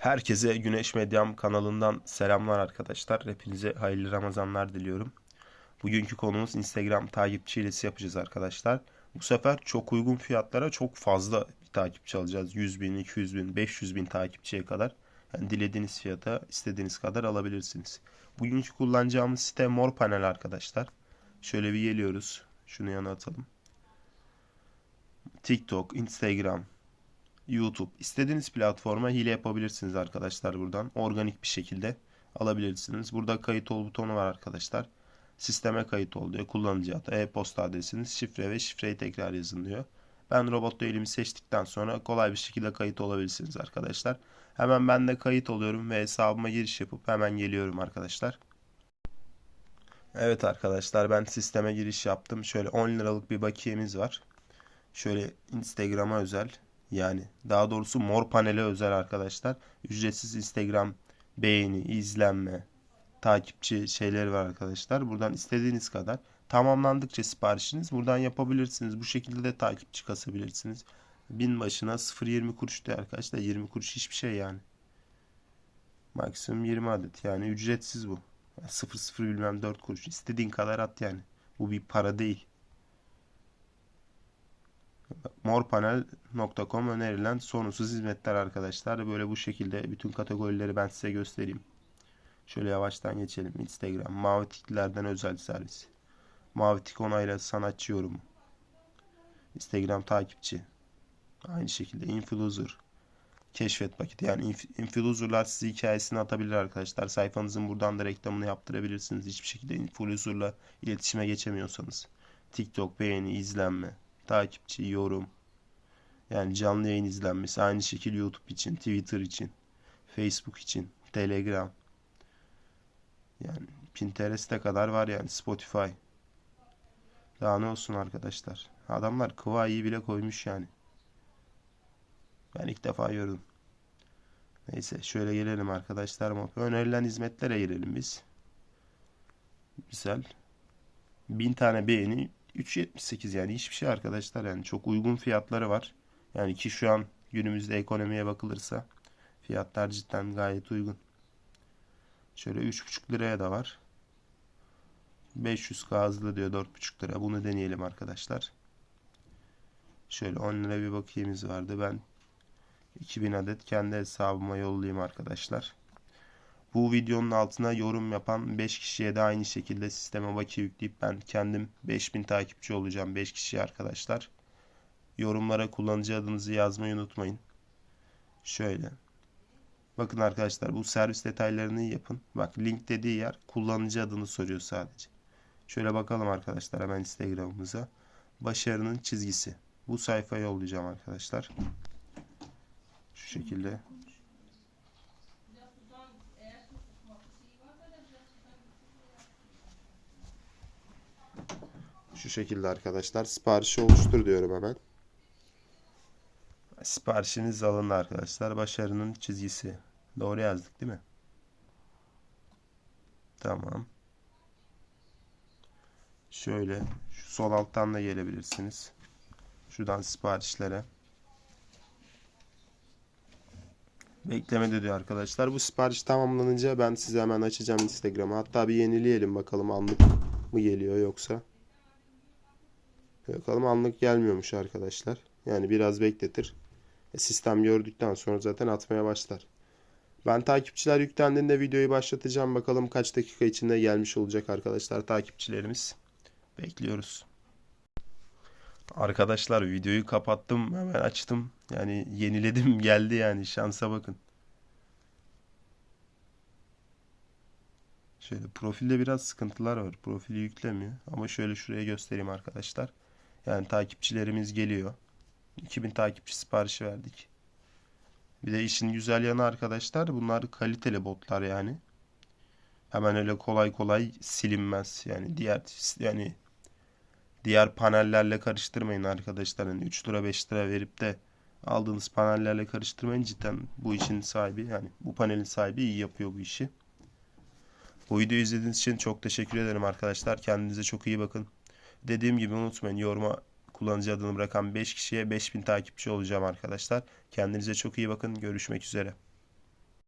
Herkese Güneş Medyam kanalından selamlar arkadaşlar. Hepinize hayırlı Ramazanlar diliyorum. Bugünkü konumuz Instagram takipçi hilesi yapacağız arkadaşlar. Bu sefer çok uygun fiyatlara çok fazla bir takipçi alacağız. 100 bin, 200 bin, 500 bin takipçiye kadar. Yani dilediğiniz fiyata istediğiniz kadar alabilirsiniz. Bugünkü kullanacağımız site Mor Panel arkadaşlar. Şöyle bir geliyoruz. Şunu yana atalım. TikTok, Instagram, YouTube istediğiniz platforma hile yapabilirsiniz arkadaşlar buradan. Organik bir şekilde alabilirsiniz. Burada kayıt ol butonu var arkadaşlar. Sisteme kayıt ol diyor. Kullanıcı adı, e-posta adresiniz, şifre ve şifreyi tekrar yazın diyor. Ben robot değilimi seçtikten sonra kolay bir şekilde kayıt olabilirsiniz arkadaşlar. Hemen ben de kayıt oluyorum ve hesabıma giriş yapıp hemen geliyorum arkadaşlar. Evet arkadaşlar ben sisteme giriş yaptım. Şöyle 10 liralık bir bakiyemiz var. Şöyle Instagram'a özel yani daha doğrusu mor panele özel arkadaşlar. Ücretsiz Instagram beğeni, izlenme, takipçi şeyleri var arkadaşlar. Buradan istediğiniz kadar tamamlandıkça siparişiniz buradan yapabilirsiniz. Bu şekilde de takipçi kasabilirsiniz. Bin başına 0.20 kuruş diyor arkadaşlar. 20 kuruş hiçbir şey yani. Maksimum 20 adet. Yani ücretsiz bu. 0.0 bilmem 4 kuruş. İstediğin kadar at yani. Bu bir para değil. morpanel.com önerilen sorunsuz hizmetler arkadaşlar. Böyle bu şekilde bütün kategorileri ben size göstereyim. Şöyle yavaştan geçelim. Instagram. Mavi tiklerden özel servis. Mavi tik onayla sanatçı yorumu. Instagram takipçi. Aynı şekilde influencer. Keşfet paketi. Yani inf influencerlar size hikayesini atabilir arkadaşlar. Sayfanızın buradan da reklamını yaptırabilirsiniz. Hiçbir şekilde influencerla iletişime geçemiyorsanız. TikTok beğeni, izlenme, takipçi, yorum. Yani canlı yayın izlenmesi. Aynı şekilde YouTube için, Twitter için, Facebook için, Telegram. Yani Pinterest'e kadar var yani Spotify. Daha ne olsun arkadaşlar. Adamlar Kıvayı bile koymuş yani. Ben ilk defa gördüm. Neyse şöyle gelelim arkadaşlar. Önerilen hizmetlere girelim biz. Güzel. Bin tane beğeni 3.78 yani hiçbir şey arkadaşlar yani çok uygun fiyatları var. Yani ki şu an günümüzde ekonomiye bakılırsa fiyatlar cidden gayet uygun. Şöyle 3.5 liraya da var. 500k hızlı diyor 4.5 lira. Bunu deneyelim arkadaşlar. Şöyle 10 lira bir bakiyemiz vardı. Ben 2000 adet kendi hesabıma yollayayım arkadaşlar. Bu videonun altına yorum yapan 5 kişiye de aynı şekilde sisteme bakiye yükleyip ben kendim 5000 takipçi olacağım 5 kişi arkadaşlar. Yorumlara kullanıcı adınızı yazmayı unutmayın. Şöyle. Bakın arkadaşlar bu servis detaylarını yapın. Bak link dediği yer kullanıcı adını soruyor sadece. Şöyle bakalım arkadaşlar hemen Instagram'ımıza. Başarının çizgisi. Bu sayfaya yollayacağım arkadaşlar. Şu şekilde. Şu şekilde arkadaşlar. Siparişi oluştur diyorum hemen. Siparişiniz alındı arkadaşlar. Başarının çizgisi. Doğru yazdık değil mi? Tamam. Şöyle şu sol alttan da gelebilirsiniz. Şuradan siparişlere. Bekleme diyor arkadaşlar. Bu sipariş tamamlanınca ben size hemen açacağım Instagram'a. Hatta bir yenileyelim bakalım anlık mı geliyor yoksa. Bakalım anlık gelmiyormuş arkadaşlar. Yani biraz bekletir. Sistem gördükten sonra zaten atmaya başlar. Ben takipçiler yüklendiğinde videoyu başlatacağım. Bakalım kaç dakika içinde gelmiş olacak arkadaşlar takipçilerimiz. Bekliyoruz. Arkadaşlar videoyu kapattım. Hemen açtım. Yani yeniledim geldi yani. Şansa bakın. Şöyle profilde biraz sıkıntılar var. Profili yüklemiyor. Ama şöyle şuraya göstereyim arkadaşlar. Yani takipçilerimiz geliyor. 2000 takipçi siparişi verdik. Bir de işin güzel yanı arkadaşlar bunlar kaliteli botlar yani. Hemen öyle kolay kolay silinmez. Yani diğer yani diğer panellerle karıştırmayın arkadaşlar. Yani 3 lira 5 lira verip de aldığınız panellerle karıştırmayın. Cidden bu işin sahibi yani bu panelin sahibi iyi yapıyor bu işi. Bu videoyu izlediğiniz için çok teşekkür ederim arkadaşlar. Kendinize çok iyi bakın. Dediğim gibi unutmayın yoruma kullanıcı adını bırakan 5 kişiye 5000 takipçi olacağım arkadaşlar. Kendinize çok iyi bakın. Görüşmek üzere.